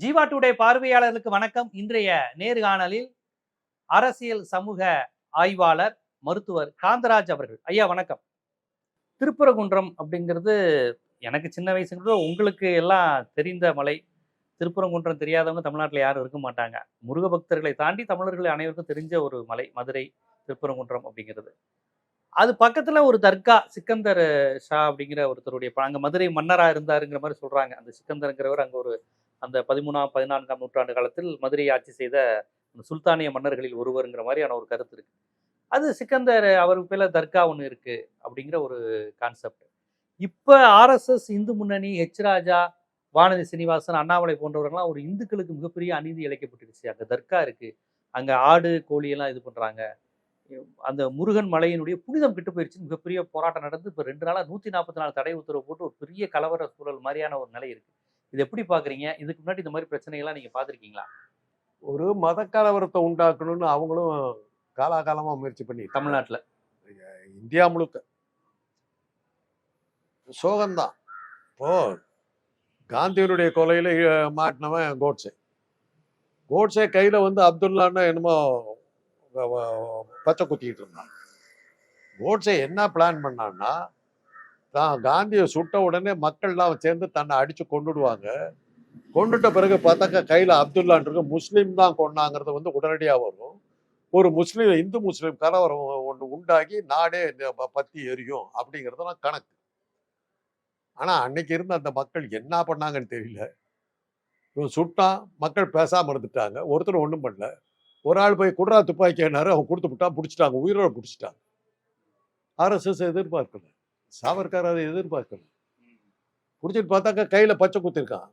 Jeeva today பார்வையாளர்களுக்கு வணக்கம். இன்றைய நேர்காணலில் அரசியல் சமூக ஆய்வாளர் மருத்துவர் காந்தராஜ் அவர்கள். ஐயா வணக்கம். திருப்புரகுன்றம் அப்படிங்கிறது எனக்கு சின்ன வயசுங்கிறது உங்களுக்கு எல்லாம் தெரிந்த மலை. திருப்புரங்குன்றம் தெரியாதவங்க தமிழ்நாட்டில் யாரும் இருக்க மாட்டாங்க. முருக பக்தர்களை தாண்டி தமிழர்கள் அனைவருக்கும் தெரிஞ்ச ஒரு மலை மதுரை திருப்புரங்குன்றம் அப்படிங்கிறது. அது பக்கத்துல ஒரு தர்கா சிக்கந்தர் ஷா அப்படிங்கிற ஒருத்தருடைய அங்க மதுரை மன்னரா இருந்தாருங்கிற மாதிரி சொல்றாங்க. அந்த சிக்கந்தருங்கிறவர் அங்க ஒரு அந்த பதிமூணாம் பதினான்காம் நூற்றாண்டு காலத்தில் மதுரையை ஆட்சி செய்த சுல்தானிய மன்னர்களில் ஒருவருங்கிற மாதிரியான ஒரு கருத்து இருக்கு. அது சிக்கந்தர் அவருக்கு பேர்ல தர்கா ஒன்று இருக்கு அப்படிங்கிற ஒரு கான்செப்ட் இப்போ ஆர்எஸ்எஸ் இந்து முன்னணி ஹெச் ராஜா வானதி சீனிவாசன் அண்ணாமலை போன்றவர்கள்லாம் ஒரு இந்துக்களுக்கு மிகப்பெரிய அநீதி இழைக்கப்பட்டுருச்சு அங்கே தர்கா இருக்கு. அங்கே ஆடு கோழி எல்லாம் இது பண்ணுறாங்க அந்த முருகன் மலையினுடைய புனிதம் கெட்டு போயிடுச்சுன்னு மிகப்பெரிய போராட்டம் நடந்து இப்போ ரெண்டு நாளாக நூற்றி நாற்பத்தி நாலு தடை உத்தரவு போட்டு ஒரு பெரிய கலவர சூழல் மாதிரியான ஒரு நிலை இருக்குது இது எப்படி பாக்குறீங்க? இதுக்கு முன்னாடி இந்த மாதிரி பிரச்சனைகள்லாம் நீங்க பாத்திருக்கீங்களா? ஒரு மத கலவரத்தை உண்டாக்கணும்னு அவங்களும் காலாகாலமா முயற்சி பண்ணி தமிழ்நாட்டுல. இந்தியா முழுக்க. சோகம்தான். இப்போ காந்தியனுடைய கொலையில மாட்டினவன் கோட்ஸே. கோட்ஸே கையில வந்து அப்துல்லான்னு என்னமோ பச்சை குத்திக்கிட்டு இருந்தான். கோட்ஸே என்ன பிளான் பண்ணான்னா தான் காந்தியை சுட்ட உடனே மக்கள்லாம் சேர்ந்து தன்னை அடிச்சு கொண்டுடுவாங்க. கொண்டுட்ட பிறகு பார்த்தாக்கா கையில் அப்துல்லான் இருக்கு முஸ்லீம் தான் கொண்டாங்கிறது வந்து உடனடியாக வரும். ஒரு முஸ்லீம் இந்து முஸ்லீம் கலவரம் ஒன்று உண்டாகி நாடே இந்த ப- பத்தி எரியும் அப்படிங்கிறதெல்லாம் கணக்கு. ஆனால் அன்னைக்கு இருந்த அந்த மக்கள் என்ன பண்ணாங்கன்னு தெரியல. இவன் சுட்டான் மக்கள் பேசாமல் இருந்துட்டாங்க ஒருத்தர் ஒன்றும் பண்ணல. ஒரு ஆள் போய் குட்ரா துப்பாக்கினாரு அவன் கொடுத்து விட்டான் பிடிச்சிட்டாங்க உயிரோட பிடிச்சிட்டாங்க. ஆர்எஸ்எஸ் எதிர்பார்க்கல. சாவர்கர் அதை எதிர்பார்க்கல. பிடிச்சிட்டு பார்த்தாக்கா கையில பச்சை குத்திருக்கான்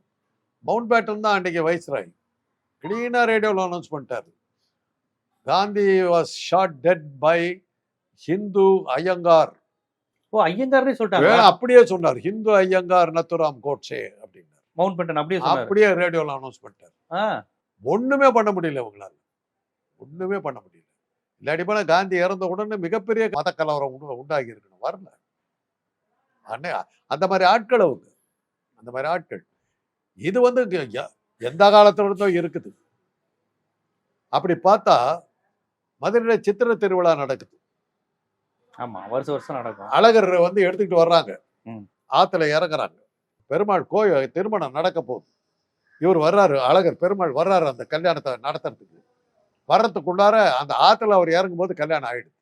மவுண்ட் பேட்டன் தான் அன்னைக்கு வைஸ்ராய் கிளீனா ரேடியோவில் அனௌன்ஸ் பண்ணிட்டாரு. Gandhi was shot dead by Hindu Iyengar ஓ ஐயங்காரனே சொல்லிட்டாங்க அப்படியே சொன்னார். ஹிந்து ஐயங்கார் நத்துராம் கோட்சே அப்படின்னார். மவுண்ட் பட்டன் அப்படியே அப்படியே ரேடியோவில் அனௌன்ஸ் பண்ணிட்டார். ஒண்ணுமே பண்ண முடியல இவங்களால. ஒண்ணுமே பண்ண முடியல. இல்லாட்டி போல காந்தி இறந்த உடனே மிகப்பெரிய மத கலவரம் உண்டு- உண்டாகி இருக்கணும். வரல. அன்னை அந்த மாதிரி ஆட்கள் அவங்க. அந்த மாதிரி ஆட்கள். இது வந்து எந்த காலத்துல இருந்தோ இருக்குது. அப்படி பார்த்தா மதுரையில சித்திரை திருவிழா நடக்குது. ஆமா வருஷம் வருஷம் நடக்கும். அழகர் வந்து எடுத்துக்கிட்டு வர்றாங்க. ஆத்துல இறங்குறாங்க. பெருமாள் கோயில் திருமணம் நடக்க போகுது. இவர் வர்றாரு அழகர் பெருமாள் வர்றாரு அந்த கல்யாணத்தை நடத்துறதுக்கு. வர்றதுக்குள்ளார அந்த ஆத்துல அவர் இறங்கும் போது கல்யாணம் ஆயிடுது.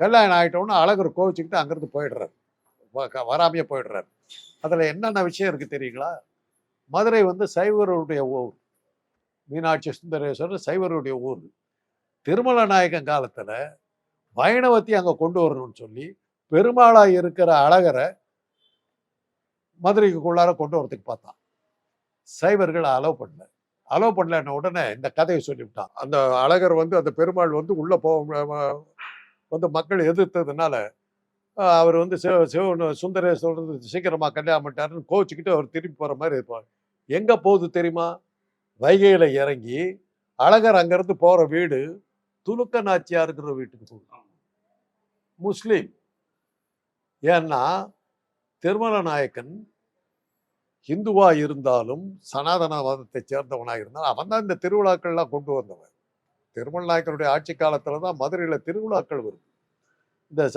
கல்யாணம் ஆயிட்டோன்னு அழகர் கோவிச்சுக்கிட்டு அங்கிருந்து போயிடுறாரு. வராமையே போயிடுறாரு. அதில் என்னென்ன விஷயம் இருக்குது தெரியுங்களா? மதுரை வந்து சைவருடைய ஊர். மீனாட்சி சுந்தரேஸ்வரர் சைவருடைய ஊர். திருமல நாயக்கன் காலத்தில் வைணவத்தை அங்கே கொண்டு வரணும்னு சொல்லி பெருமாளாக இருக்கிற அழகரை மதுரைக்குள்ளார கொண்டு வரதுக்கு பார்த்தான். சைவர்கள் அலோவ் பண்ணல. அலோவ் பண்ணலன்ன உடனே இந்த கதையை சொல்லிவிட்டான். அந்த அழகர் வந்து அந்த பெருமாள் வந்து உள்ளே போக வந்து மக்கள் எதிர்த்ததுனால அவர் வந்து சிவ சிவ சுந்தரேஸ்வரர் சீக்கிரமா கல்யாணம் பண்ணிட்டாருன்னு கோச்சிக்கிட்டு அவர் திருப்பி போற மாதிரி இருப்பார். எங்க போகுது தெரியுமா? வைகையில இறங்கி அழகர் அங்கிருந்து போற வீடு துலுக்க நாச்சியாருங்கிற வீட்டுக்கு போகுது. முஸ்லீம். ஏன்னா திருமல நாயக்கன் ஹிந்துவா இருந்தாலும் சனாதன மதத்தை சேர்ந்தவனா இருந்தாலும் அவன் தான் இந்த திருவிழாக்கள்லாம் கொண்டு வந்தவன். திருமல நாயக்கனுடைய ஆட்சி காலத்துல தான் மதுரையில திருவிழாக்கள் வருது இந்த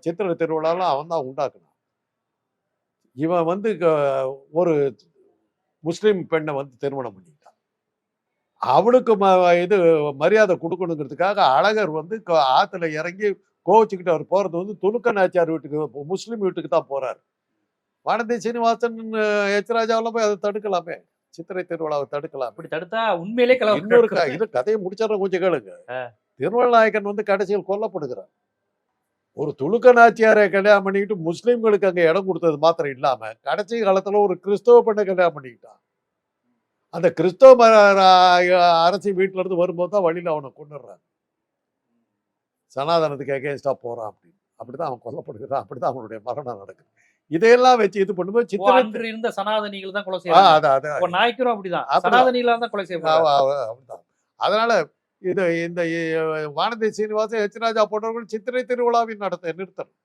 சித்திரை திருவிழாலாம் அவன் தான் உண்டாக்குனான். இவன் வந்து ஒரு முஸ்லீம் பெண்ணை வந்து திருமணம் பண்ணிட்டான். அவளுக்கு ம- இது மரியாதை கொடுக்கணுங்கிறதுக்காக அழகர் வந்து ஆத்துல இறங்கி கோவிச்சுக்கிட்டு அவர் போறது வந்து துலுக்க நாச்சியார் வீட்டுக்கு முஸ்லீம் வீட்டுக்கு தான் போறாரு. வானதி சீனிவாசன் எச் ராஜாவெல்லாம் போய் அதை தடுக்கலாமே. சித்திரை திருவிழாவை தடுக்கலாம். அப்படி தடுத்தா உண்மையிலே இன்னொரு இது கதையை முடிச்சிடறேன் கொஞ்சம் கேளுங்க. ஆ. திருமலநாயக்கன் வந்து கடைசியில் கொல்லப்படுகிறார். ஒரு துலுக்க நாச்சியாரை கல்யாணம் பண்ணிக்கிட்டு முஸ்லீம்களுக்கு அங்க இடம் கொடுத்தது மாத்திரம் இல்லாம கடைசி காலத்துல ஒரு கிறிஸ்தவ பெண்ணை கல்யாணம் பண்ணிக்கிட்டான். அந்த கிறிஸ்தவ அரசி வீட்டுல இருந்து வரும்போது தான் வழியில அவனை கொண்டுடுறாங்க சனாதனத்துக்கு எகேன்ஸ்டா போறான் அப்படின்னு. அப்படிதான் அவன் கொல்லப்படுகிறான். அப்படிதான் அவனுடைய மரணம் நடக்குது. இதையெல்லாம் வச்சு இது பண்ணும்போது ஓ, சித்திரை அன்று இருந்த சனாதனிகள் தான் கொலை இப்ப நாய்க்கரும் அப்படிதான். அப்படிதான். சனாதனிகளா தான் கொலை ஆ, அப்படிதான். அதனால இது இந்த வானதி சீனிவாசன் எச் ராஜா போன்றவர்கள் சித்திரை திருவிழாவின் நடத்த நிறுத்தணும்.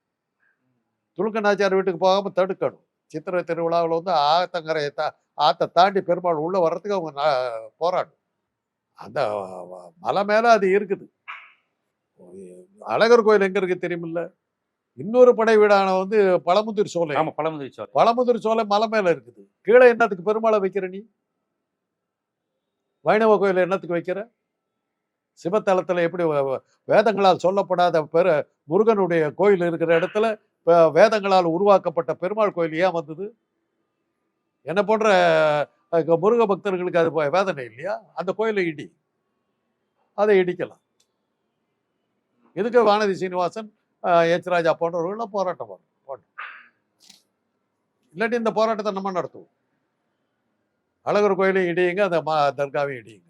துலுக்க நாச்சியார் வீட்டுக்கு போகாம தடுக்கணும். சித்திரை திருவிழாவில் வந்து ஆத்தங்கரையை தா ஆத்தை தாண்டி பெருமாள் உள்ள வர்றதுக்கு அவங்க போராடும். அந்த மலை மேல அது இருக்குது. அழகர் கோயில் எங்க இருக்கு தெரியுமில்ல? இன்னொரு படை வீடான வந்து பழமுதிர் சோலை. ஆமா பழமுதிரி சோலை. பழமுதிர் சோலை மலை மேல இருக்குது. கீழே என்னத்துக்கு பெருமாளை வைக்கிற நீ? வைணவ கோயில் என்னத்துக்கு வைக்கிற? சிவத்தலத்தில் எப்படி வேதங்களால் சொல்லப்படாத பெரு முருகனுடைய கோயில் இருக்கிற இடத்துல இப்போ வேதங்களால் உருவாக்கப்பட்ட பெருமாள் கோயில் ஏன் வந்தது? என்ன போன்ற முருக பக்தர்களுக்கு அது வேதனை இல்லையா? அந்த கோயிலை இடி. அதை இடிக்கலாம். இதுக்கு வானதி சீனிவாசன் எச் ராஜா போன்றவர்கள்லாம் போராட்டம் வரும். போட்டோம். இல்லாட்டி இந்த போராட்டத்தை நம்ம நடத்துவோம். அழகர் கோயிலையும் இடியுங்க அந்த மா தர்காவையும் இடியுங்க.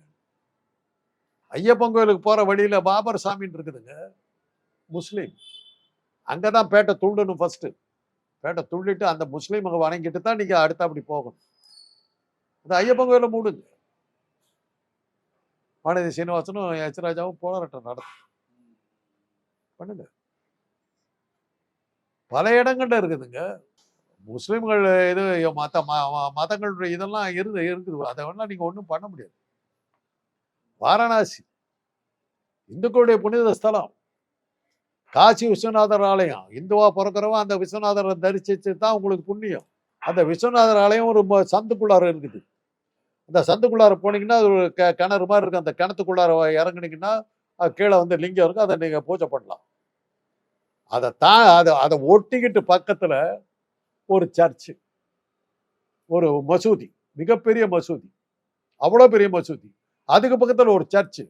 ஐயப்பன் கோயிலுக்கு போகிற வழியில் பாபர் சாமின்னு இருக்குதுங்க. முஸ்லீம். அங்கே தான் பேட்டை துள்ளணும் ஃபஸ்ட்டு பேட்டை துள்ளிட்டு அந்த முஸ்லீமுங்க வணங்கிட்டு தான் நீங்கள் அடுத்த அப்படி போகணும். அந்த ஐயப்பன் கோயிலை மூடுங்க. வானதி சீனிவாசனும் எச் ராஜாவும் போராட்டம் நடத்தும். பண்ணுங்க. பல இடங்கள்ல இருக்குதுங்க. முஸ்லீம்கள் இது மற்ற ம- மதங்களுடைய இதெல்லாம் இருந்து இருக்குது. அதை வேணால் நீங்கள் ஒன்றும் பண்ண முடியாது. வாரணாசி. இந்துக்களுடைய புனித ஸ்தலம். காசி விஸ்வநாதர் ஆலயம். இந்துவா பிறக்கிறவன் அந்த விஸ்வநாதரை தரிசிச்சு தான் உங்களுக்கு புண்ணியம். அந்த விஸ்வநாதர் ஆலயம் ஒரு ம- சந்துக்குள்ளார இருக்குது. அந்த சந்துக்குள்ளார போனீங்கன்னா அது ஒரு க கிணறு மாதிரி இருக்குது அந்த கிணத்துக்குள்ளார இறங்குனீங்கன்னா அது கீழே வந்து லிங்கம் இருக்கும். அதை நீங்கள் பூஜை பண்ணலாம். அதை தான் அதை அதை ஒட்டிக்கிட்டு பக்கத்தில் ஒரு சர்ச்சு. ஒரு மசூதி. மிகப்பெரிய மசூதி. அவ்வளோ பெரிய மசூதி. அதுக்கு பக்கத்தில் ஒரு சர்ச்சு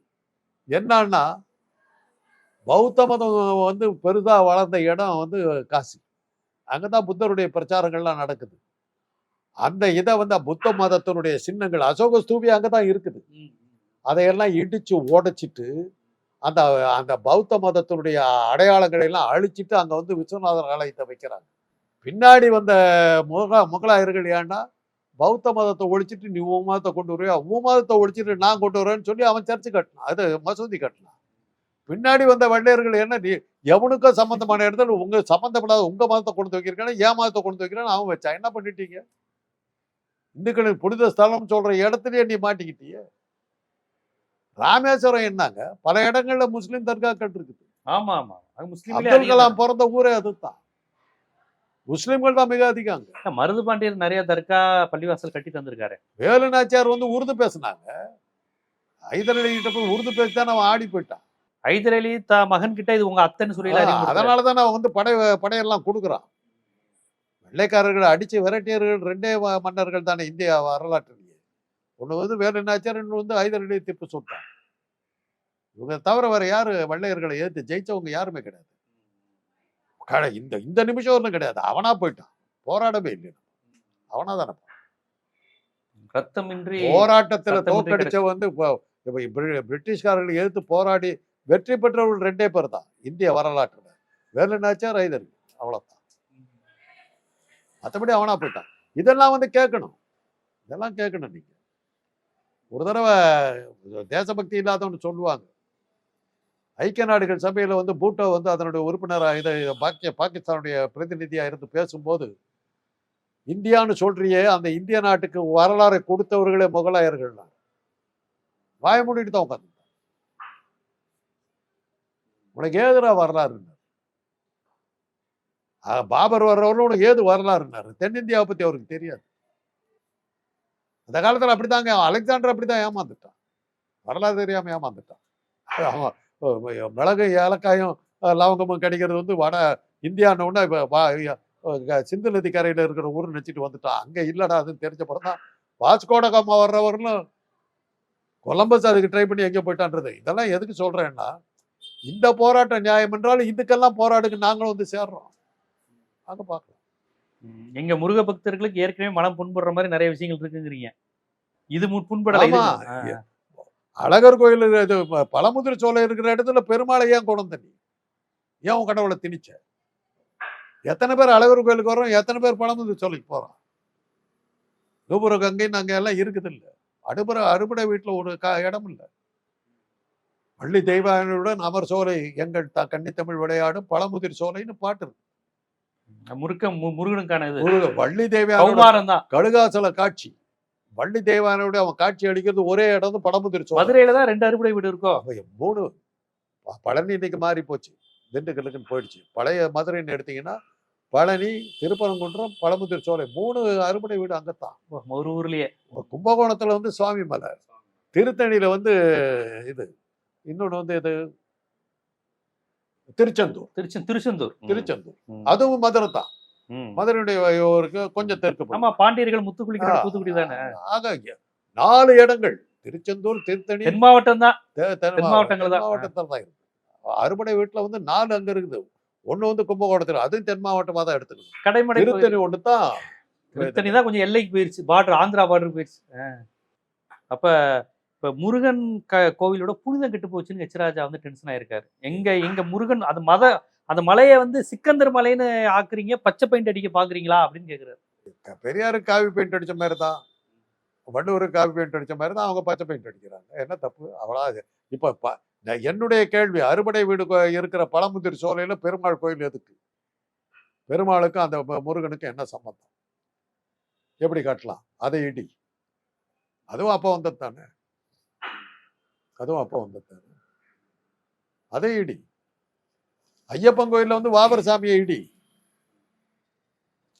என்னன்னா பௌத்த மதம் வந்து பெரிதாக வளர்ந்த இடம் வந்து காசி. அங்கதான் புத்தருடைய பிரச்சாரங்கள்லாம் நடக்குது. அந்த இதை வந்து புத்த மதத்தினுடைய சின்னங்கள் அசோக ஸ்தூபி அங்கதான் இருக்குது. அதையெல்லாம் இடித்து உடைச்சிட்டு அந்த அந்த பௌத்த மதத்தினுடைய அடையாளங்களை எல்லாம் அழிச்சிட்டு அங்கே வந்து விஸ்வநாதர் ஆலயத்தை வைக்கிறாங்க. பின்னாடி வந்த முக முகலாயர்கள் ஏன்னா பௌத்த மதத்தை ஒழிச்சிட்டு நீ உன் மதத்தை கொண்டு வருவியா? உன் மதத்தை ஒழிச்சிட்டு நான் கொண்டு வரேன்னு சொல்லி அவன் சர்ச்சு கட்டினான். அது மசூதி கட்டினான். பின்னாடி வந்த வெள்ளையர்கள் என்ன நீ எவனுக்கும் சம்பந்தமான இடத்துல உங்க சம்பந்தப்படாத உங்க மதத்தை கொண்டு வைக்கிறேன் ஏன் மதத்தை கொண்டு வைக்கிறேன்னு அவன் வச்சான். என்ன பண்ணிட்டீங்க? இந்துக்களின் புனித ஸ்தலம் சொல்ற இடத்துலயே நீ மாட்டிக்கிட்டிய. ராமேஸ்வரம் என்னங்க? பல இடங்கள்ல முஸ்லீம் தர்காக்கள் இருக்குது. ஆமா ஆமா. அப்துல் அதிகம் கலாம் பிறந்த ஊரே அதுதான். முஸ்லிம்கள் தான் மிக அதிகம். அங்க. மருது பாண்டியர் நிறைய தர்கா பள்ளிவாசல் கட்டி தந்திருக்காரு. வேலு நாச்சியார் வந்து உருது பேசினாங்க. ஹைதர் அலி கிட்ட போய் உருது பேசி தான் அவன் ஆடி போயிட்டான். ஹைதர் அலி த மகன் கிட்ட இது உங்க அத்தைன்னு சொல்லி அதான் அதனால தான் அவன் வந்து படை படையெல்லாம் கொடுக்குறான். வெள்ளைக்காரர்களை அடிச்சு விரட்டியர்கள் ரெண்டே மன்னர்கள் தானே இந்தியா வரலாற்றிலேயே ஒண்ணு வந்து வேலு நாச்சியார் இன்னொன்று வந்து ஹைதர் அலி திப்பு சுல்தான் இவங்க தவிர வேற யாரு? வெள்ளையர்களை எதிர்த்து ஜெயிச்சவங்க யாருமே கிடையாது. கட- இந்த இந்த நிமிஷம் ஒன்றும் கிடையாது. அவனா போயிட்டான். போராடவே இல்லை அவனா தானே ரத்தமின்றி போராட்டத்துல சத்தமின்றி தோக்கடிச்ச வந்து பிரிட்டிஷ்காரர்களை எதிர்த்து போராடி வெற்றி பெற்றவர்கள் ரெண்டே பேர் தான். இந்திய வரலாற்றுல. வேலு நாச்சியார் ஹைதர் அலி அவ்வளவுதான். மற்றபடி அவனா போயிட்டான். இதெல்லாம் வந்து கேட்கணும். இதெல்லாம் கேட்கணும் நீங்க. ஒரு தடவை தேசபக்தி இல்லாதவன்னு சொல்லுவாங்க. ஐக்கிய நாடுகள் சபையில வந்து பூட்டோ வந்து அதனுடைய உறுப்பினராக இதை பாக்கிய பாகிஸ்தானுடைய பிரதிநிதியா இருந்து பேசும்போது இந்தியான்னு சொல்றியே அந்த இந்திய நாட்டுக்கு வரலாறை கொடுத்தவர்களே முகலாயர்கள் தான் வாய மூடிட்டு தான் உட்காந்து உனக்கு ஏதுரா வரலாறுன்னாரு? ஆஹ் பாபர் வர்றவர்கள் உனக்கு ஏது வரலாறுன்னாரு? தென்னிந்தியாவை பத்தி அவருக்கு தெரியாது. அந்த காலத்துல அப்படிதாங்க அலெக்சாண்டர் அப்படித்தான் ஏமாந்துட்டான். வரலாறு தெரியாம ஏமாந்துட்டான். அவன் மிளகு ஏலக்காயும் லவங்கமும் கிடைக்கிறது வந்து வட இந்தியான்னு உடனே இப்ப சிந்து நதி கரையில இருக்கிற ஊர் நினைச்சிட்டு வந்துட்டான் அங்க இல்லடா அதுன்னு தெரிஞ்ச பிறகு தான் வாஸ்கோடகாமா வர்றவர்களும் கொலம்பஸ் அதுக்கு ட்ரை பண்ணி எங்க போயிட்டான்றது. இதெல்லாம் எதுக்கு சொல்றேன்னா இந்த போராட்டம் நியாயம் என்றால் இதுக்கெல்லாம் போராடுக்கு நாங்களும் வந்து சேர்றோம். அங்க பார்க்கலாம். எங்க முருக பக்தர்களுக்கு ஏற்கனவே மனம் புண்படுற மாதிரி நிறைய விஷயங்கள் இருக்குங்கிறீங்க. இது மு- புண்படலை இது. ஆமா. ஆ. அழகர் கோயில் இது பழமுதிர் சோலை இருக்கிற இடத்துல பெருமாளை ஏன் கொண்டு தண்ணி ஏன் உன் கடவுளை திணிச்ச? எத்தனை பேர் அழகர் கோயிலுக்கு வரோம் எத்தனை பேர் பழமுதிர் சோலைக்கு போறோம்? கோபுர கங்கைன்னு அங்க எல்லாம் இருக்குது இல்ல அடுப்புற அறுபடை வீட்டுல ஒரு க இடம் இல்ல. பள்ளி தெய்வானுடன் அமர் சோலை எங்கள் த கன்னித்தமிழ் விளையாடும் பழமுதிர் சோலைன்னு பாட்டு இருக்கு. முருக்க முருகனுக்கான வள்ளி தான் கழுகாசல காட்சி. வள்ளி தேவானோட அவன் காட்சி அளிக்கிறது ஒரே இடம் வந்து படமுதிர்ச்சி மதுரையில தான் ரெண்டு அறுபடை வீடு இருக்கும். மூணு பழனி இன்னைக்கு மாறி போச்சு. திண்டுக்கல்லுக்குன்னு போயிடுச்சு. பழைய மதுரைன்னு எடுத்தீங்கன்னா பழனி திருப்பரங்குன்றம் பழமுதிர் சோலை மூணு அறுபடை வீடு அங்கத்தான். ஒரு ஊர்லயே. கும்பகோணத்துல வந்து சுவாமி மலை. திருத்தணியில வந்து இது இன்னொன்னு வந்து இது திருச்செந்தூர். திருச்சி திருச்செந்தூர். திருச்செந்தூர். அதுவும் மதுரை தான். மதுரையுடைய கொஞ்சம் தெற்கு. ஆமா பாண்டியர்கள் முத்துக்குளி ஆ, தூத்துக்குடி தானே? ஆக நாலு இடங்கள். திருச்செந்தூர் திருத்தணி தென் மாவட்டம் தான். தென் மாவட்டங்கள் தான். மாவட்டத்தில் தான் இருக்கு. அறுபடை வீட்டுல வந்து நாலு அங்க இருக்குது. ஒண்ணு வந்து கும்பகோணத்துல அதுவும் தென் மாவட்டமா தான் எடுத்துக்கணும் கடைமடை. திருத்தணி ஒண்ணு தான் திருத்தணி தான் கொஞ்சம் எல்லைக்கு போயிருச்சு. பார்டர் ஆந்திரா பார்டர் போயிருச்சு. அப்ப இப்ப முருகன் க கோவிலோட புனிதம் கெட்டு போச்சுன்னு எச்ராஜா வந்து டென்ஷன் ஆயிருக்காரு. எங்க எங்க முருகன் அது மத அந்த மலையை வந்து சிக்கந்தர் மலைன்னு ஆக்குறீங்க பச்சை பெயிண்ட் அடிக்க பாக்குறீங்களா அப்படின்னு கேக்குறாரு. பெரியாருக்கு காவி பெயிண்ட் அடிச்ச மாதிரி தான் வள்ளுவர் காவி பெயிண்ட் அடிச்ச மாதிரி தான் அவங்க பச்சை பெயிண்ட் அடிக்கிறாங்க. என்ன தப்பு? அவ்வளோ இப்போ ப- நான் என்னுடைய கேள்வி அறுபடை வீடு கோ- இருக்கிற பழமுதிர் சோலையில பெருமாள் கோயில் எதுக்கு? பெருமாளுக்கும் அந்த முருகனுக்கும் என்ன சம்பந்தம்? எப்படி கட்டலாம்? அதை இடி. அதுவும் அப்போ வந்தது தானே? அதுவும் அப்போ வந்தது தானே? அதை இடி. ஐயப்பன் கோயில்ல வந்து வாபர் சாமியை இடி.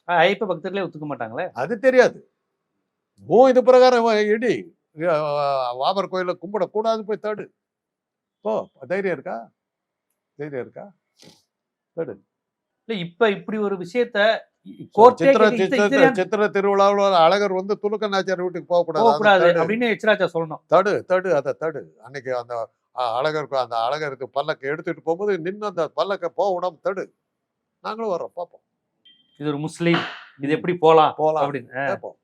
ஐயப்ப பக்தர்களே ஒத்துக்க மாட்டாங்களே? அது தெரியாது. ஓ இது பிரகாரம் இடி. வாபர் கோயில கும்பிடக்கூடாது போய் தடு. போ தைரியம் இருக்கா? தைரியம் இருக்கா? தடு. இல்ல இப்ப இப்படி ஒரு விஷயத்த சித்திர சித்திர சித்திர திருவிழாவில் அழகர் வந்து துலுக்க நாச்சியார் வீட்டுக்கு போக போக கூடாது கூடாது அப்படின்னு எச்ராஜா சொல்லணும். தடு தடு அதை தடு. அன்னைக்கு அந்த அஹ், அழகருக்கு அந்த அழகருக்கு பல்லக்க எடுத்துட்டு போகும்போது நின்று அந்த பல்லக்க போக விடாம தடு. நாங்களும் வர்றோம் பார்ப்போம் இது ஒரு முஸ்லீம் இது எப்படி போலாம் போலாம். அப்படின்னு ஆ. கேட்போம்.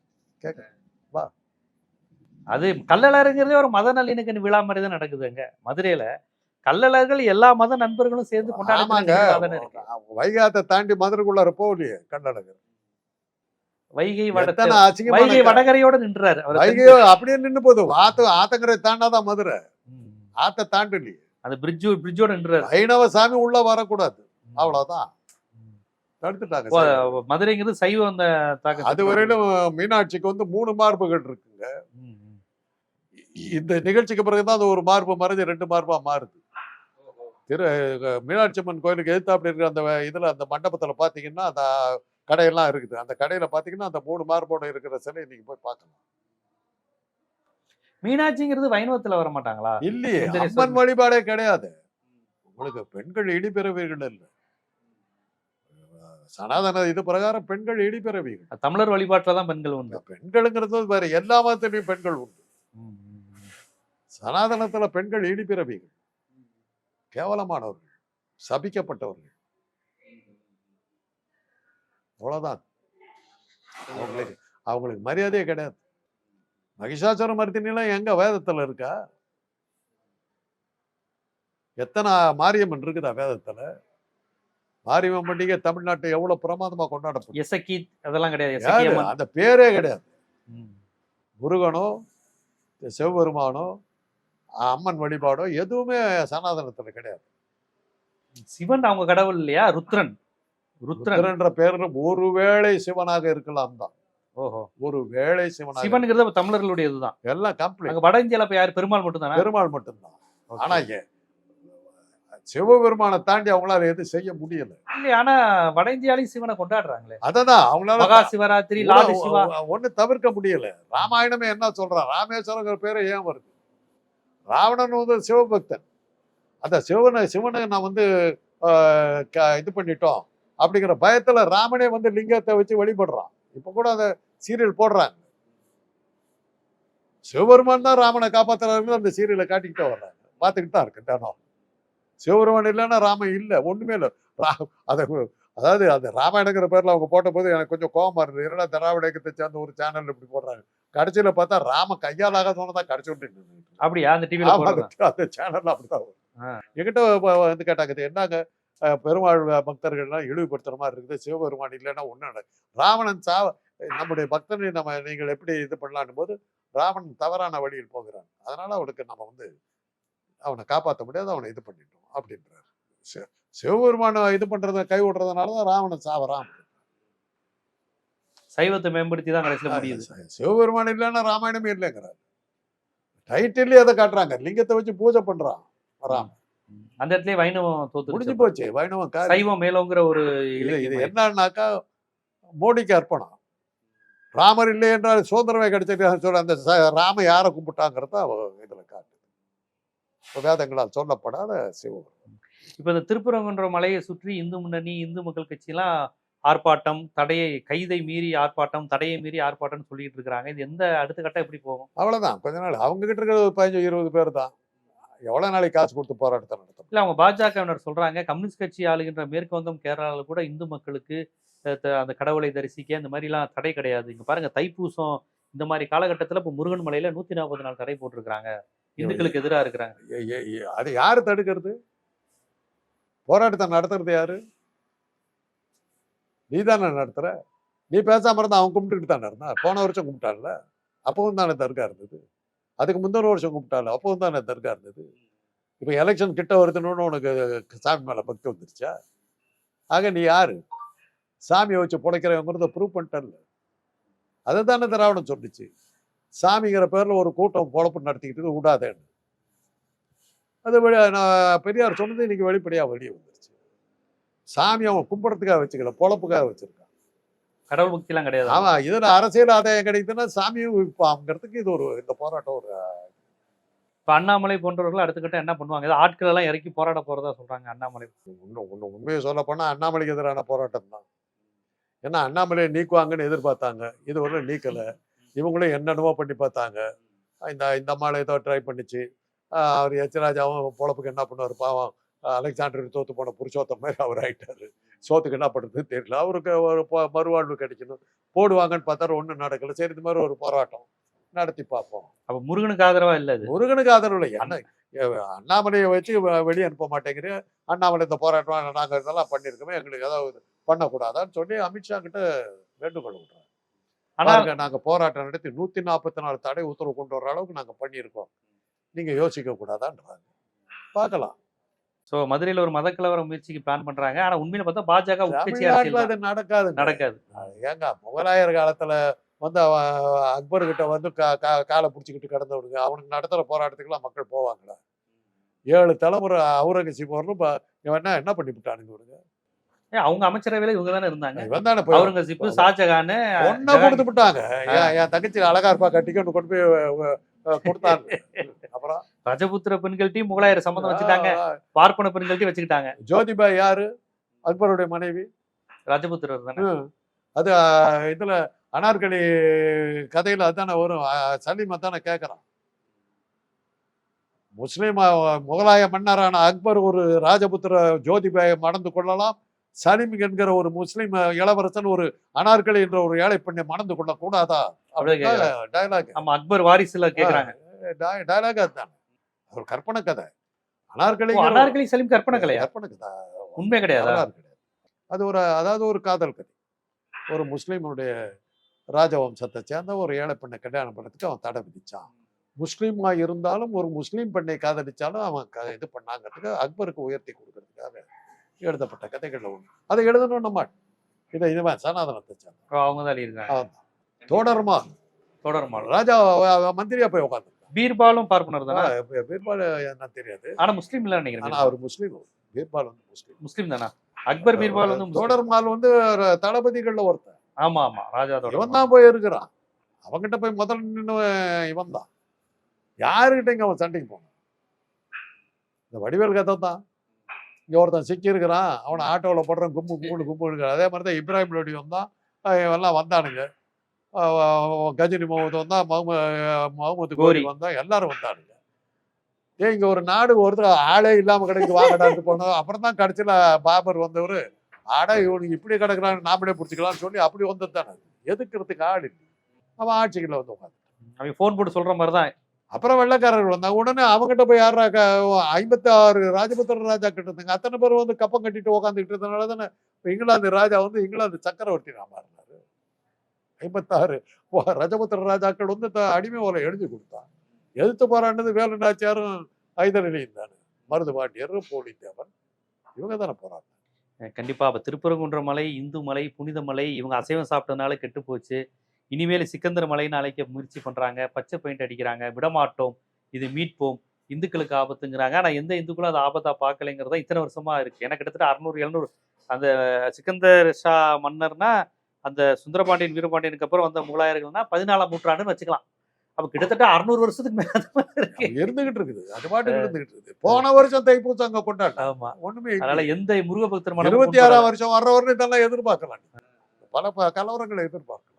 அது கள்ளழகருங்கிறதே ஒரு மத நல்லிணக்க விழா மாதிரி தான் நடக்குது அங்க. மதுரையில கள்ளழகர்கள் எல்லா மத நண்பர்களும் சேர்ந்து இருக்கு. வைகாத்தை தாண்டி மதுரைக்குள்ளார போகலையே கண்ணழகர் வைகை வட எத்தனை வைகை வடகரையோட நின்றாரு வைகையோ அப்படியே நின்னு போகுது. ஆத்து ஆத்தங்கரை தாண்டாதான் மதுரை. ஆத்த தாண்டலையே. அந்த பிரிட்ஜ் பிரிட்ஜோட நின்றாரு. ஐநவ சாமி உள்ள வரக்கூடாது. அவ்வளவுதான். தடுத்துட்டாங்க. மதுரைங்கிறது சைவம் அந்த தாக்கம் அது வரையிலும் மீனாட்சிக்கு வந்து மூணு மார்புகள் இருக்குங்க. இந்த நிகழ்ச்சிக்கு பிறகுதான் அது ஒரு மார்பு மறைஞ்சு ரெண்டு மார்பா மாறுது. திரு மீனாட்சி அம்மன் கோயிலுக்கு எதிர்த்தாப்புல இருக்கிற அந்த இதுல அந்த மண்டபத்துல பாத்தீங்கன்னா அந்த கடையெல்லாம் இருக்குது. அந்த கடையில பாத்தீங்கன்னா அந்த மூணு மார்போட இருக்கிற சிலை நீங்க போய் பார்க்கலாம். மீனாட்சிங்கிறது வைணவத்துல வர மாட்டாங்களா? இல்லையே. அம்மன் வழிபாடே கிடையாது. உங்களுக்கு பெண்கள் இடிபிறவிகள் இல்லை. சனாதன இது பிரகாரம் பெண்கள் இடிபிறவிகள். தமிழர் வழிபாட்டுல தான் பெண்கள் உண்டு. பெண்களுங்கிறது வேற எல்லா மதத்திலையும் பெண்கள் உண்டு. சனாதனத்துல பெண்கள் ஈடுபிறவிகள் கேவலமானவர்கள் சபிக்கப்பட்டவர்கள். அவ்வளவுதான். அவங்களுக்கு அவங்களுக்கு மரியாதையே கிடையாது. மகிஷாசுர மர்த்தினிலாம் எங்க வேதத்துல இருக்கா? எத்தனை மாரியம்மன் இருக்குதா வேதத்துல? மாரியம்மன் பண்டிகை தமிழ்நாட்டை எவ்வளவு பிரமாதமா கொண்டாடப்படும் எசக்கி அதெல்லாம் கிடையாது அந்த பேரே கிடையாது. முருகனோ சிவபெருமானோ அம்மன் வழிபாடோ எதுவுமே சனாதனத்துல கிடையாது. சிவன் அவங்க கடவுள் இல்லையா? ருத்ரன். ருத்ரன். பேர்ல ஒருவேளை சிவனாக இருக்கலாம் தான். ஓஹோ. ஒரு வேளை சிவனாக சிவனுங்கிறது தமிழர்களுடைய இதுதான் எல்லாம் கம்ப்ளீட். வட இந்தியால இப்ப யார்? பெருமாள் மட்டும் தானே பெருமாள் மட்டும்தான். ஆனா சிவபெருமானை தாண்டி அவங்களால எதுவும் செய்ய முடியல. இல்லையா ஆனா வட இந்தியாலையும் சிவனை கொண்டாடுறாங்களே. அததான் அவங்களால மகா சிவராத்திரி லாலி சிவா. ஒண்ணு தவிர்க்க முடியல. ராமாயணமே என்ன சொல்றான் ராமேஸ்வரங்கிற பேரே ஏன் வருது? ராவணன் வந்து சிவபக்தன். அந்த சிவனை சிவனை நான் வந்து இது பண்ணிட்டோம் அப்படிங்கிற பயத்துல ராமனே வந்து லிங்கத்தை வச்சு வழிபடுறான். இப்ப கூட அந்த சீரியல் போடுறாங்க சிவபெருமான் தான் ராமனை காப்பாத்துறாருன்னு அந்த சீரியலை காட்டிக்கிட்டே வர்றாங்க. பார்த்துக்கிட்டு தான் இருக்கு தினம். சிவபெருமான் இல்லைன்னா ராமன் இல்லை ஒண்ணுமே இல்லை. ரா- அதை அதாவது அந்த ராமாயணங்கிற பேர்ல அவங்க போட்ட போது எனக்கு கொஞ்சம் கோவமா இருந்தது. என்னடா திராவிட இயக்கத்தை சேர்ந்த ஒரு சேனல் இப்படி போடுறாங்க. கடைசியில பார்த்தா ராம கையாலாக சொன்னதா கடைசி விட்டு. அப்படியா? அந்த போடுறது? அந்த- சேனல்ல அப்படிதான் வ- வந்து கேட்டாங்க என்னங்க? பெருமாள் பக்தர்கள்லாம் இழிவுபடுத்துற மாதிரி இருக்குது. சிவபெருமான் இல்லைன்னா ஒண்ணு ராவணன் சா நம்முடைய பக்தனை நம்ம நீங்கள் எப்படி இது பண்ணலான்னு போது ராவணன் தவறான வழியில் போகிறான். அதனால அவனுக்கு நம்ம வந்து அவனை காப்பாற்ற முடியாது அவனை இது பண்ணிட்டோம் அப்படின்றாரு. சிவபெருமான இது பண்றத கை விடுறதுனால தான் ராவணன் சாவறான். சைவத்தை மேம்படுத்தி தான் கடைசியில முடியுது. சிவபெருமான் இல்லைன்னா ராமாயணமே இல்லைங்கிறார். டைட்டில் எதை காட்டுறாங்க. லிங்கத்தை வச்சு பூஜை பண்றான் ராம் அந்த இடத்துலயே வைணவம் தோத்து முடிஞ்சு போச்சு. வைணவம் சைவம் மேலோங்கிற ஒரு இது என்னன்னாக்கா மோடிக்கு அர்ப்பணம். ராமர் இல்லை என்றால் சுதந்திரமே கிடைச்சிட்டு சொல்ல அந்த ராம யாரை கும்பிட்டாங்கிறத இதுல காட்டு வேதங்களால் சொல்லப்படாத சிவம் இப்ப இந்த திருப்பரங்குன்ற மலையை சுற்றி இந்து முன்னணி இந்து மக்கள் கட்சியெல்லாம் ஆர்ப்பாட்டம் தடையை கைதை மீறி ஆர்ப்பாட்டம் தடையை மீறி ஆர்ப்பாட்டம்னு சொல்லிட்டு இருக்காங்க இது எந்த அடுத்த கட்டம் எப்படி போகும்? அவ்வளவுதான். கொஞ்ச நாள் அவங்க கிட்ட இருக்கிற பதினஞ்சு இருபது பேர் தான். எவ்வளவு நாளைக்கு காசு கொடுத்து போராட்டத்தை நடத்தணும்? இல்ல அவங்க பாஜகவினர் சொல்றாங்க கம்யூனிஸ்ட் கட்சி ஆளுகின்ற மேற்கு வங்கம் கேரளாவில் கூட இந்து மக்களுக்கு அந்த கடவுளை தரிசிக்க இந்த மாதிரிலாம் தடை கிடையாது. இங்க பாருங்க தைப்பூசம் இந்த மாதிரி காலகட்டத்துல இப்ப முருகன் மலையில நூத்தி நாற்பது நாள் தடை போட்டிருக்காங்க இந்துக்களுக்கு எதிரா இருக்கிறாங்க. அது யாரு தடுக்கிறது? போராட்டத்தை நடத்துறது யாரு? நீ தானே நடத்துற? நீ பேசாம இருந்தா அவன் கும்பிட்டுட்டு தானே இருந்தா? போன வருஷம் கும்பிட்டான்ல. அப்பவும் தானே தர்கா இருந்தது. அதுக்கு முந்தின வருஷம் கும்பிட்டால அப்பவும் தானே தர்கா இருந்தது. இப்போ எலெக்ஷன் கிட்ட வருதுன்னு உனக்கு சாமி மேல பக்தி வந்துருச்சா? ஆக நீ யாரு? சாமியை வச்சு பிழைக்கிறவங்கிறத ப்ரூவ் பண்ணிட்டல அதை தானே திராவிடம் சொல்லிச்சு. சாமிங்கிற பேர்ல ஒரு கூட்டம் பொழப்பு நடத்திக்கிட்டு விடாதேன்னு அது வெளி நான் பெரியார் சொன்னது இன்னைக்கு வெளிப்படையாக வெளியே வந்துருச்சு. சாமி அவன் கும்பிடறதுக்காக வச்சுக்கல பொழப்புக்காக வச்சிருக்கான். கடவுள் பக்தி எல்லாம் கிடையாது. ஆமா இதுல அரசியல் ஆதாயம் கிடைக்குதுன்னா சாமியும் விற்பாங்கிறதுக்கு இது ஒரு இந்த போராட்டம் ஒரு இப்ப அண்ணாமலை போன்றவர்கள் அடுத்த கட்டம் என்ன பண்ணுவாங்க? ஏதோ ஆட்கள் எல்லாம் இறக்கி போராட போறதா சொல்றாங்க அண்ணாமலை. இன்னும் ஒன்று உண்மையை சொல்ல போனா அண்ணாமலைக்கு எதிரான போராட்டம் தான் ஏன்னா அண்ணாமலையை நீக்குவாங்கன்னு எதிர்பார்த்தாங்க. இது ஒரு நீக்கல. இவங்களும் என்னென்னவோ பண்ணி பார்த்தாங்க. இந்த இந்த அம்மாவை ஏதோ ட்ரை பண்ணிச்சு. அவர் எச்ராஜாவும் பொழப்புக்கு என்ன பண்ணுவார்? பாவம் அலெக்சாண்டர் தோத்து போன புருஷோத்தம் மாதிரி அவர் ஆயிட்டாரு. சோத்துக்கு என்ன பண்ணுறது தெரியல. அவருக்கு ஒரு மறுவாழ்வு கிடைக்கணும். போடுவாங்கன்னு பார்த்தாரு ஒன்றும் நடக்கல. சரி இந்த மாதிரி ஒரு போராட்டம் நடத்தி பார்ப்போம். அப்ப முருகனுக்கு ஆதரவா இல்ல இது முருகனுக்கு ஆதரவு இல்லை. அண்ணா அண்ணாமலையை வச்சு வெளியே அனுப்ப மாட்டேங்கிற அண்ணாமலை இந்த போராட்டம் நாங்கள் இதெல்லாம் பண்ணியிருக்கோமே. எங்களுக்கு ஏதாவது பண்ணக்கூடாதான்னு சொல்லி அமித்ஷா கிட்ட வேண்டுகோள் விடுறாங்க ஆனா நாங்க போராட்டம் நடத்தி நூத்தி நாற்பத்தி நாலு தடை உத்தரவு கொண்டு வர அளவுக்கு நாங்க பண்ணியிருக்கோம். நீங்க யோசிக்க கூடாதான்றாங்க. பார்க்கலாம். சோ மதுரையில ஒரு மத கலவர முயற்சிக்கு பிளான் பண்றாங்க. ஆனா உண்மையில பார்த்தா பாஜக அது நடக்காது. நடக்காது ஏங்க முகலாயர் காலத்துல வந்து அக்பர் கிட்ட வந்து காலை பிடிச்சிக்கிட்டு கிடந்தவனுங்க. அவனுக்கு நடத்துற போராட்டத்துக்குலாம் மக்கள் போவாங்களா? ஏழு தலைமுறை அவுரங்கசீப் இவன் என்ன என்ன பண்ணி விட்டானுங்க ஏன் அவங்க அமைச்சரவையில இவங்க தானே இருந்தாங்க. தானே போய் அவுரங்கசீப் ஷாஜகான் ஒன்னா கொடுத்து விட்டாங்க என் தங்கச்சி அழகா இருப்பா கட்டிக்கொண்டு கொண்டு போய் கொடுத்தாங்க அப்புறம்? ரஜபுத்திர பெண்கள்ட்டையும் முகலாயர் சம்மந்தம் வச்சுட்டாங்க. பார்ப்பன பெண்கள்ட்டையும் வச்சுக்கிட்டாங்க. ஜோதிபாய் யாரு? அக்பருடைய மனைவி. ரஜபுத்திரர் தானே. அது இதுல அனார்கலி கதையில அதானே வரும். சலீம் அதானே கேட்கறான் முஸ்லிம் முகலாய மன்னரான அக்பர் ஒரு ராஜபுத்திர ஜோதிபாயை மணந்து கொள்ளலாம். சலீம் என்கிற ஒரு முஸ்லிம் இளவரசன் ஒரு அனார்கலி என்ற ஒரு ஏழை பெண்ணை மணந்து கொள்ள கூடாதா. டயலாக் ஆமா அக்பர் வாரிசுல கேக்குறாங்க. டயலாக் அதுதான். ஒரு கற்பனை கதை. ஓ, அனார்கலி அனார்கலி சலீம் கற்பனை கலையா கற்பனை கதை. உண்மை கிடையாதா? அது ஒரு அதாவது ஒரு காதல் கதை. ஒரு முஸ்லீமுடைய ராஜவம்சத்தை சேர்ந்த ஒரு ஏழை பெண்ணை கல்யாணம் பண்ணதுக்கு அவன் தடை விதிச்சான். முஸ்லீமா இருந்தாலும் ஒரு முஸ்லீம் பெண்ணை காதலிச்சாலும் அவன் இது பண்ணாங்கிறதுக்கு அக்பருக்கு உயர்த்தி கொடுக்கறதுக்காக எழுதப்பட்ட கதைகள்ல ஒண்ணு. அதை எழுதணும் நம்ம. இதை இதுவன் சனாதனத்தை சேர்ந்த அவங்க தான் எழுதியிருக்காங்க அவன் தான். தொடருமா. தொடருமாள் ராஜா மந்திரியா போய் உட்காந்துருக்கான் பீர்பாலும் பார்ப்பனர் தானே? பீர்பால் என்ன தெரியாது. ஆனா முஸ்லீம் இல்ல நினைக்கிறேன் அவர் முஸ்லீம். பீர்பால் வந்து முஸ்லீம். முஸ்லீம் தானா? அக்பர் பீர்பால் வந்து. தொடர்மால் வந்து தளபதிகள்ல ஒருத்தன். ஆமா ஆமா. ராஜா இவன் தொடர் தான் போய் இருக்கிறான். அவன்கிட்ட போய் முதல்ல நின்று இவன் தான் யாருக்கிட்ட இங்க அவன் சண்டைக்கு போனான் இந்த வடிவேல் கதை தான். இங்க ஒருத்தன் சிக்கி இருக்கிறான் அவனை ஆட்டோவில் போடுறான் கும்பு கும்பு கும்பு இருக்கிறான் அதே மாதிரி தான் இப்ராஹிம் லோடி வந்தான் இவெல்லாம் வந்தானுங்க. கஜினி முகமது வந்தா முகமது முகமது கோரி கோரி. வந்தா எல்லாரும் வந்தானுங்க. ஏன் இங்க ஒரு நாடு ஒருத்தர் ஆளே இல்லாம கிடைக்கு வாங்கடான்னு போனோம். அப்புறம் தான் கடைசியில பாபர் வந்தவர் ஆடா இவனுக்கு இப்படி கிடக்குறான்னு நாமளே பிடிச்சிக்கலாம்னு சொல்லி அப்படி வந்தது தானே எதுக்குறதுக்கு ஆள் இல்லை. அவன் ஆட்சிக்குள்ள வந்து உட்காந்து அவன் போன் போட்டு சொல்ற மாதிரி தான் அப்புறம் வெள்ளக்காரர்கள் வந்தாங்க உடனே அவங்ககிட்ட போய் யாரா ஐம்பத்தி ஆறு ராஜபுத்திர ராஜா கிட்ட இருந்தாங்க. அத்தனை பேர் வந்து கப்பம் கட்டிட்டு உட்காந்துக்கிட்டு இருந்தனால தானே இங்கிலாந்து ராஜா வந்து இங்கிலாந்து சக்கரவர்த்தி நான் மாறினாரு. ஐம்பத்தாறு ரஜபுத்திர ராஜாக்கள் வந்து த- அடிமை ஓலை எழுதி கொடுத்தான். எதிர்த்து போராண்டது வேலு நாச்சியாரும் ஐதரளியும் தானே. மருது பாட்டியரும் போலித்தேவன் இவங்க தானே போராட்டம் கண்டிப்பா. அப்ப திருப்பரங்குன்ற மலை இந்து மலை புனித மலை இவங்க அசைவம் சாப்பிட்டதுனால கெட்டு போச்சு. இனிமேல் சிக்கந்தர் மலைன்னு அழைக்க முயற்சி பண்றாங்க பச்சை பெயிண்ட் அடிக்கிறாங்க விடமாட்டோம் இது மீட்போம் இந்துக்களுக்கு ஆபத்துங்கிறாங்க. ஆனா எந்த இந்துக்களும் அது ஆபத்தா பார்க்கலைங்கிறதா இத்தனை வருஷமா இருக்கு. எனக்கு கிட்டத்தட்ட அறுநூறு எழுநூறு அந்த சிக்கந்தர் ஷா மன்னர்னா அந்த சுந்தரபாண்டியன் வீரபாண்டியனுக்கு அப்புறம் வந்த முகலாயர்கள்னா பதினாலாம் நூற்றாண்டுன்னு வச்சுக்கலாம். அப்ப கிட்டத்தட்ட அறுநூறு வருஷத்துக்கு மேல இருக்கு. இருந்துகிட்டு இருக்குது. அது பாட்டுக்கு இருந்துகிட்டு இருக்குது. போன வருஷம் தைப்பூசம் அங்க கொண்டாட்டம். ஆமா. ஒண்ணுமே. அதனால எந்த முருக பக்தர் இருபத்தி. ஆறாம் வருஷம் வர்றவர்னு இதெல்லாம் எதிர்பார்க்கலாம். பல கலவரங்களை எதிர்பார்க்கலாம்.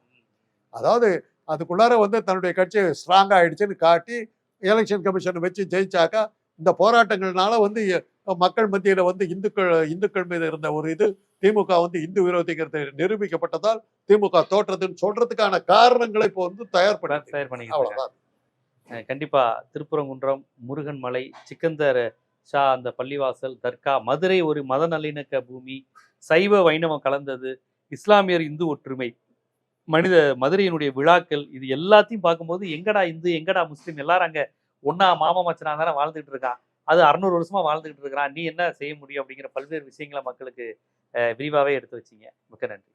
அதாவது அதுக்குள்ளார வந்து தன்னுடைய கட்சி ஸ்ட்ராங் ஆயிடுச்சுன்னு காட்டி எலெக்ஷன் கமிஷன் வச்சு ஜெயிச்சாக்கா இந்த போராட்டங்கள்னால வந்து மக்கள் மத்தியில வந்து இந்துக்கள் இந்துக்கள் மீது இருந்த ஒரு இது திமுக வந்து இந்து விரோதிங்கிறது நிரூபிக்கப்பட்டதால் திமுக தோற்றதுன்னு சொல்றதுக்கான காரணங்களை இப்போ வந்து தயார் பண்ணி தயார். அவ்வளவுதான். அஹ் கண்டிப்பா திருப்புறங்குன்றம் முருகன் மலை சிக்கந்தர் ஷா அந்த பள்ளிவாசல் தர்கா மதுரை ஒரு மத நல்லிணக்க பூமி சைவ வைணவம் கலந்தது இஸ்லாமியர் இந்து ஒற்றுமை. மனித மதுரையினுடைய விழாக்கள் இது எல்லாத்தையும் பார்க்கும்போது எங்கடா இந்து? எங்கடா முஸ்லீம்? எல்லாரும் அங்கே ஒன்னா மாமா மச்சனா தானே வாழ்ந்துகிட்டு இருக்கான் அது அறுநூறு வருஷமா வாழ்ந்துகிட்டு இருக்கிறான். நீ என்ன செய்ய முடியும்? அப்படிங்கிற பல்வேறு விஷயங்களை மக்களுக்கு விரிவாகவே விரிவாவே எடுத்து வச்சீங்க. மிக்க நன்றி.